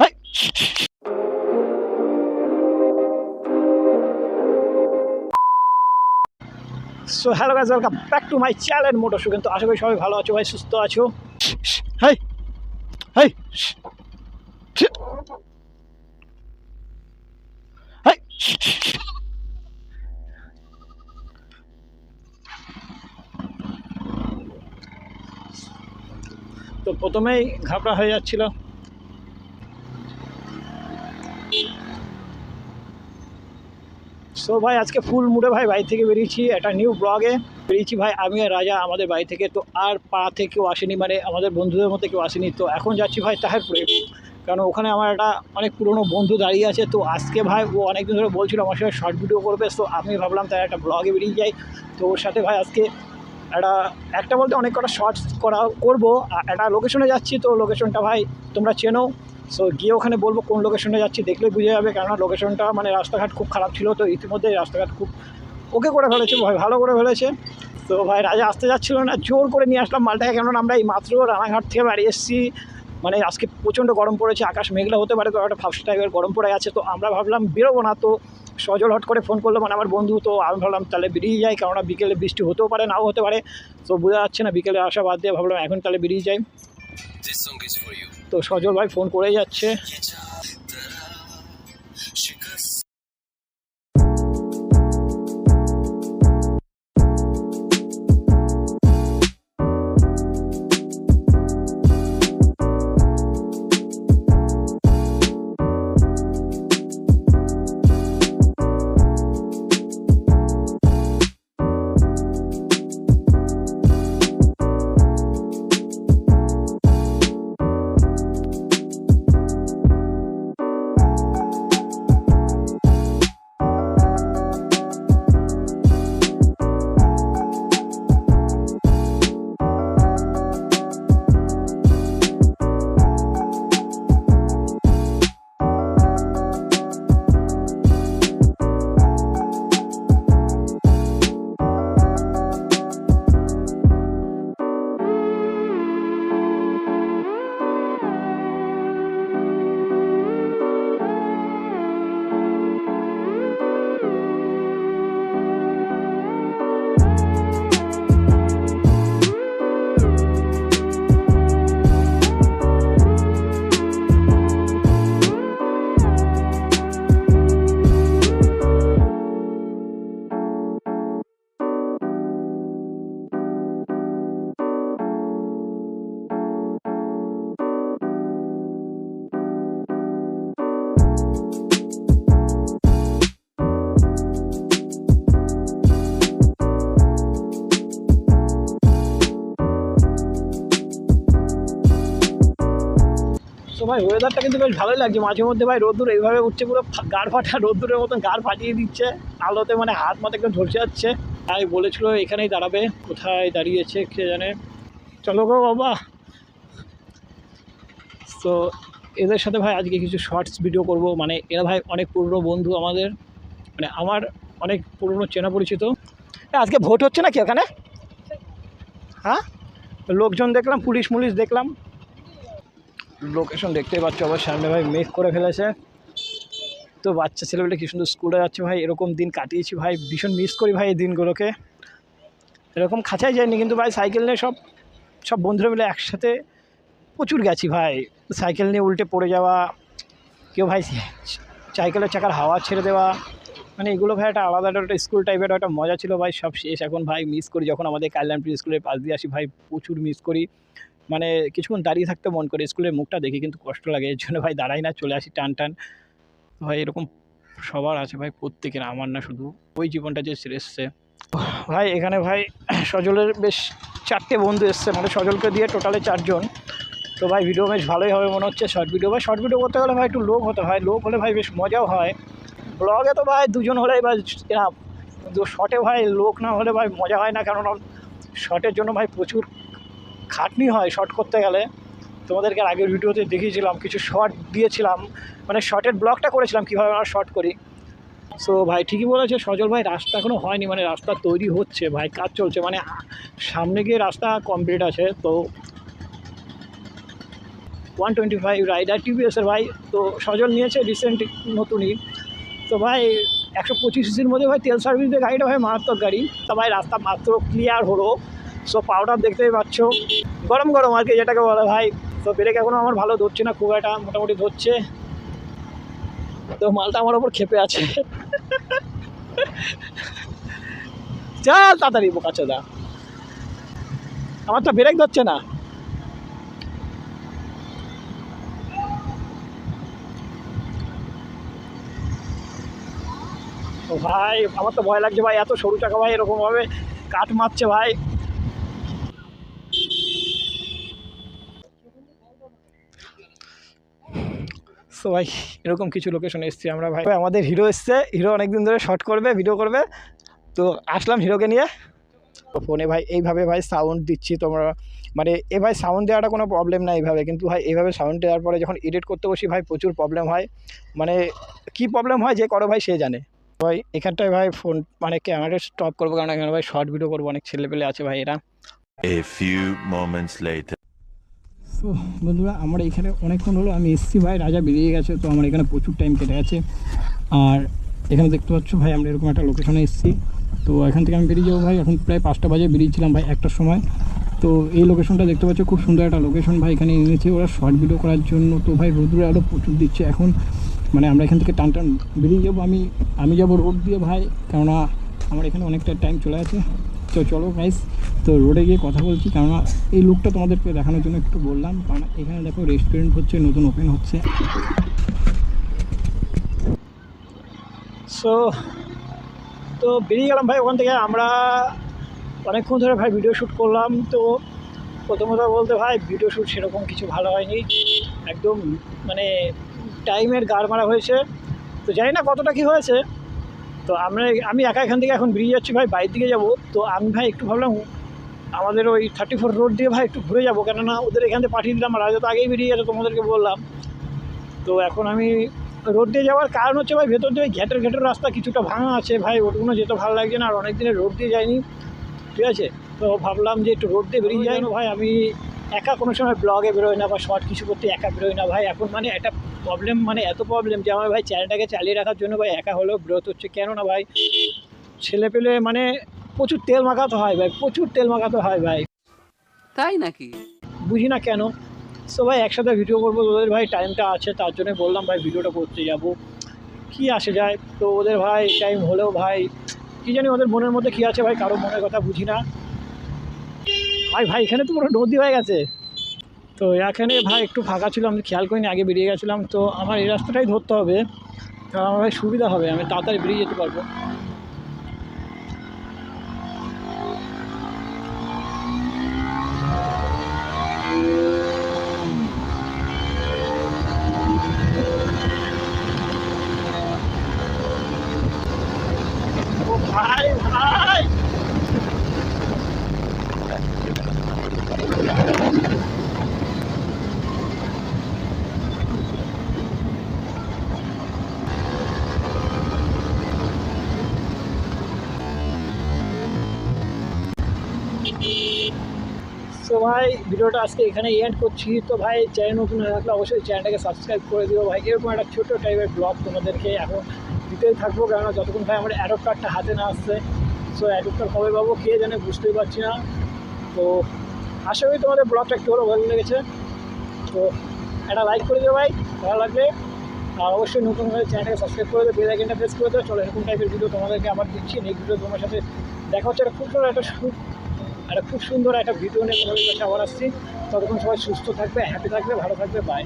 Hi so hello guys welcome back to my channel motor show কিন্তু আশা করি সবাই ভালো আছো, ভাই, সুস্থ আছো? হাই হাই হাই তো প্রথমেই ঘাবড়া হয়ে যাচ্ছিল। সো ভাই, আজকে ফুল মুডে ভাই বাড়ি থেকে বেরিয়েছি, একটা নিউ ব্লগে বেরিয়েছি ভাই, আমি আর রাজা আমাদের বাড়ি থেকে, তো আর পাড়া থেকে কেউ আসেনি মানে আমাদের বন্ধুদের মধ্যে কেউ আসেনি। তো এখন যাচ্ছি ভাই তাহেরপুরে, কারণ ওখানে আমার একটা অনেক পুরনো বন্ধু দাঁড়িয়ে আছে। তো আজকে ভাই ও অনেকদিন ধরে বলছিল আমার সাথে শর্ট ভিডিও করবে তো আমি ভাবলাম তার একটা ব্লগে বেরিয়ে যাই। তো ওর সাথে ভাই আজকে একটা একটা বলতে অনেক কটা শর্টস করা করব একটা লোকেশনে যাচ্ছি তো লোকেশনটা ভাই তোমরা চেনো। সো গিয়ে ওখানে বলব কোন লোকেশনে যাচ্ছি দেখলে বুঝে যাবে, কেননা লোকেশনটা মানে রাস্তাঘাট খুব খারাপ ছিল তো ইতিমধ্যে রাস্তাঘাট খুব ওকে করে ফেলেছে, ভাই ভালো করে ফেলেছে। তো ভাই রাজা আসতে যাচ্ছিল না, জোর করে নিয়ে আসলাম মালটাকে, কেননা আমরা এই মাত্র রানাঘাট থেকে বাড়ি এসেছি। মানে আজকে প্রচণ্ড গরম পড়েছে, আকাশ মেঘলা হতে পারে, তো একটা ফার্স্ট টাইপের গরম পড়ে গেছে, তো আমরা ভাবলাম বেরোবো না তো সজল হট করে ফোন করল মানে আমার বন্ধু তো আমি ভাবলাম তাহলে বেরিয়ে যাই কেননা বিকেলে বৃষ্টি হতেও পারে নাও হতে পারে। তো বোঝা যাচ্ছে না বিকেলে আসা বাদ দিয়ে ভাবলাম এখন তাহলে বেরিয়ে যাই. তো সজল ভাই ফোন করে যাচ্ছে। ভাই ওয়েদারটা কিন্তু বেশ ভালোই লাগছে। মাঝে মধ্যে ভাই রোদ্দুর এইভাবে উঠছে, পুরো গাড় ফাটা রোদ্দুরের মতন গাড় ফাটিয়ে দিচ্ছে। আলোতে মানে হাত মাথা একদম ঝলসে যাচ্ছে। তাই বলেছিল এখানেই দাঁড়াবে, কোথায় দাঁড়িয়েছে কে জানে। চলো গো বাবা। তো এদের সাথে ভাই আজকে কিছু শর্টস ভিডিও করব। মানে এরা ভাই অনেক পুরনো বন্ধু আমাদের। মানে আমার অনেক পুরনো চেনা পরিচিত। আজকে ভোট হচ্ছে নাকি ওখানে? হ্যাঁ? লোকজন দেখলাম পুলিশ মুলিশ দেখলাম। লোকেশন দেখতেই পাচ্ছ আবার সামনে ভাই মেক করে ফেলেছে। তো বাচ্চা ছেলেবেলে কি সুন্দর স্কুলে যাচ্ছে ভাই, এরকম দিন কাটিয়েছি ভাই, ভীষণ মিস করি ভাই এই দিনগুলোকে। এরকম খাঁচাই যায়নি, কিন্তু ভাই সাইকেল নিয়ে সব সব বন্ধুরা মিলে একসাথে প্রচুর গেছি ভাই। সাইকেল নিয়ে উল্টে পড়ে যাওয়া, কেউ ভাই সাইকেলের চাকার হাওয়া ছেড়ে দেওয়া মানে এগুলো ভাই একটা আলাদা একটা স্কুল টাইপের একটা মজা ছিল ভাই, সব শেষ। এখন ভাই মিস করি, যখন আমাদের কাইল্যান্ডপুর স্কুলের পাশ দিয়ে আসি ভাই, প্রচুর মিস করি। মানে কিছুক্ষণ দাঁড়িয়ে থাকতে মন করে, স্কুলের মুখটা দেখি কিন্তু কষ্ট লাগে এর জন্য ভাই দাঁড়াই না, চলে আসি টান টান। ভাই এরকম সবার আছে ভাই, প্রত্যেকের, আমার না শুধু। ওই জীবনটা যে এসছে। ভাই এখানে ভাই সজলের বেশ চারটে বন্ধু এসছে মানে সজলকে দিয়ে টোটালে চারজন। তো ভাই ভিডিও বেশ ভালোই হবে মনে হচ্ছে শর্ট ভিডিও ভাই শর্ট ভিডিও করতে গেলে ভাই একটু লোক হতে হয়, লোক হলে ভাই বেশ মজাও হয়। ব্লগে তো ভাই দুজন হলেই ভাই শর্টে ভাই লোক না হলে ভাই মজা হয় না কেননা শর্টের জন্য ভাই প্রচুর খাটনি হয় শর্ট করতে গেলে। তোমাদেরকে আগের ভিডিওতে দেখিয়েছিলাম, কিছু শর্ট দিয়েছিলাম। মানে শর্টের ব্লগটা করেছিলাম, কীভাবে আমরা শর্ট করি। সো ভাই ঠিকই বলেছে, সজল ভাই রাস্তা এখনও হয়নি মানে রাস্তা তৈরি হচ্ছে, ভাই কাজ চলছে। মানে সামনে গিয়ে রাস্তা কমপ্লিট আছে, তো ওয়ান টোয়েন্টি ফাইভ রাইডার টিভিএসের ভাই, তো সজল নিয়েছে রিসেন্ট নতুনই। তো ভাই একশো পঁচিশ সিসির মধ্যে ভাই তেল সার্ভিস দিয়ে গাড়িটা ভাই মারাত্মক গাড়ি। তো ভাই রাস্তা মাত্র ক্লিয়ার হলো। সো পাউডার দেখতেই পাচ্ছ। গরম গরম আর কি যেটাকে বলে ভাই। তো ব্রেক এখনও আমার ভালো ধরছে না, খুব একটা মোটামুটি ধরছে। তো, মালটা আমার ওপর খেপে আছে। চল তাড়াতাড়ি, বোকা চোদা। আমার তো ব্রেক ধরছে না। ভাই, আমার তো ভয় লাগছে ভাই, এত সরু চাকা ভাই, এরকমভাবে কাঠ মারছে ভাই। সো ভাই এরকম কিছু লোকেশনে এসেছি আমরা, ভাই। আমাদের হিরো এসছে। হিরো অনেকদিন ধরে শর্ট করবে ভিডিও করবে। তো আসলাম হিরোকে নিয়ে। ফোনে ভাই, এইভাবে, ভাই সাউন্ড দিচ্ছি তোমরা। মানে এ, ভাই সাউন্ড দেওয়াটা কোনো প্রবলেম না এইভাবে। কিন্তু, ভাই, এইভাবে সাউন্ড দেওয়ার পরে যখন এডিট করতে বসি, ভাই, প্রচুর প্রবলেম হয়। মানে কি প্রবলেম হয় যে করো, ভাই, সে জানে। ভাই, এখানটায়, ভাই ফোন মানে ক্যামেরা স্টপ করব। কারণ এখানে, ভাই শর্ট ভিডিও করব। অনেক ছেলেপেলে আছে, ভাই, এরা. তো বন্ধুরা, আমার এখানে অনেকক্ষণ হলো, আমি এসছি ভাই। রাজা বেরিয়ে গেছে, তো আমার এখানে প্রচুর টাইম কেটে গেছে। আর এখানে দেখতে পাচ্ছ ভাই, আমরা এরকম একটা লোকেশনে এসেছি। তো এখান থেকে আমি বেরিয়ে যাব ভাই। এখন প্রায় পাঁচটা বাজে, বেরিয়েছিলাম ভাই একটার সময়। তো এই লোকেশনটা দেখতে পাচ্ছ, খুব সুন্দর একটা লোকেশন ভাই এখানে এনেছে ওরা শর্ট ভিডিও করার জন্য। তো ভাই রোদুরে আরও প্রচুর দিচ্ছে এখন। মানে আমরা এখান থেকে টান টান বেরিয়ে যাব। আমি আমি যাব রোড দিয়ে ভাই, কেননা আমার এখানে অনেকটা টাইম চলে আছে তো চলো গাইস তো রোডে গিয়ে কথা বলছি। কেননা এই লুকটা তোমাদেরকে দেখানোর জন্য একটু বললাম। কারণ এখানে দেখো রেস্টুরেন্ট হচ্ছে, নতুন ওপেন হচ্ছে। সো তো বেরিয়ে গেলাম ভাই ওখান থেকে। আমরা অনেকক্ষণ ধরে ভাই ভিডিও শ্যুট করলাম। তো প্রথমত বলতে ভাই ভিডিও শ্যুট সেরকম কিছু ভালো হয়নি। একদম মানে টাইমের গাড় মারা হয়েছে। তো জানি না কতটা কী হয়েছে। তো আমরা আমি একা এখান থেকে এখন বেরিয়ে যাচ্ছি ভাই বাইরের দিকে যাব। তো আমি ভাই একটু ভাবলাম আমাদের ওই থার্টি ফোর রোড দিয়ে ভাই একটু ঘুরে যাব। কেননা ওদের এখান থেকে পাঠিয়ে দিলাম আর হয়তো তো আগেই বেরিয়ে গেছে তোমাদেরকে বললাম। তো এখন আমি রোড দিয়ে যাওয়ার কারণ হচ্ছে ভাই ভেতর দিয়ে ঘেটের ঘেটের রাস্তা কিছুটা ভাঙা আছে ভাই ওটুকুনো যেতে ভালো লাগছে না আর অনেক দিনে রোড দিয়ে যাইনি। ঠিক আছে? তো ভাবলাম যে একটু রোড দিয়ে বেরিয়ে যাই ভাই আমি একা কোনো সময় ব্লগে বেরোয় না বা শর্ট কিছু করতে একা বেরোয় না ভাই। এখন মানে একটা প্রবলেম মানে এত প্রবলেম যে আমার ভাই চ্যানেলটাকে চালিয়ে রাখার জন্য ভাই একা হলেও বিরত হচ্ছে। কেন না ভাই ছেলে পেলে মানে প্রচুর তেল মাখাতে হয় ভাই প্রচুর তেল মাখাতে হয় ভাই। তাই নাকি? বুঝি না কেন। সো ভাই একসাথে ভিডিও করব ওদের ভাই টাইমটা আছে তার জন্য বললাম ভাই ভিডিওটা করতে যাব। কি আসে যায়? তো ওদের ভাই টাইম হলেও ভাই কী জানি ওদের মনের মধ্যে কী আছে ভাই কারও মনের কথা বুঝি না। ভাই ভাই এখানে তো পুরো নদী হয়ে গেছে। তো এখানে ভাই একটু ফাঁকা ছিল আমি খেয়াল করিনি আগে বেরিয়ে গেছিলাম। তো আমার এই রাস্তাটাই ধরতে হবে। কারণ আমার সুবিধা হবে আমি তাড়াতাড়ি বেরিয়ে যেতে পারব। ভাই, ভিডিওটা আজকে এখানে এন্ড করছি। তো ভাই চ্যানেল নতুন হয়ে থাকলে অবশ্যই চ্যানেলটাকে সাবস্ক্রাইব করে দিও ভাই। এরকম একটা ছোটো টাইপের ব্লগ তোমাদেরকে এখন দিতেই থাকব, কেননা যতক্ষণ ভাই আমার অ্যাডপ কার্ডটা হাতে না আসছে সো অ্যাডপ কার্ড কবে পাবো কে জানে বুঝতেই পারছি না। তো আশা করি তোমাদের ব্লগটা একটু হলেও ভালো লেগেছে। তো একটা লাইক করে দিও ভাই, ভালো লাগলে আর অবশ্যই নতুন হয়ে চ্যানেলটাকে সাবস্ক্রাইব করে দেবে বেল প্রেস করে দেবে চলো এরকম টাইপের ভিডিও তোমাদেরকে আবার দিচ্ছি। নেক্সট ভিডিও তোমার সাথে দেখা হচ্ছে। একটা খুব সুন্দর একটা একটা খুব সুন্দর একটা ভিডিও নিয়ে তোমাদের কাছে আবার আসছি। ততক্ষণ সবাই সুস্থ থাকবে হ্যাপি থাকবে, ভালো থাকবে বাই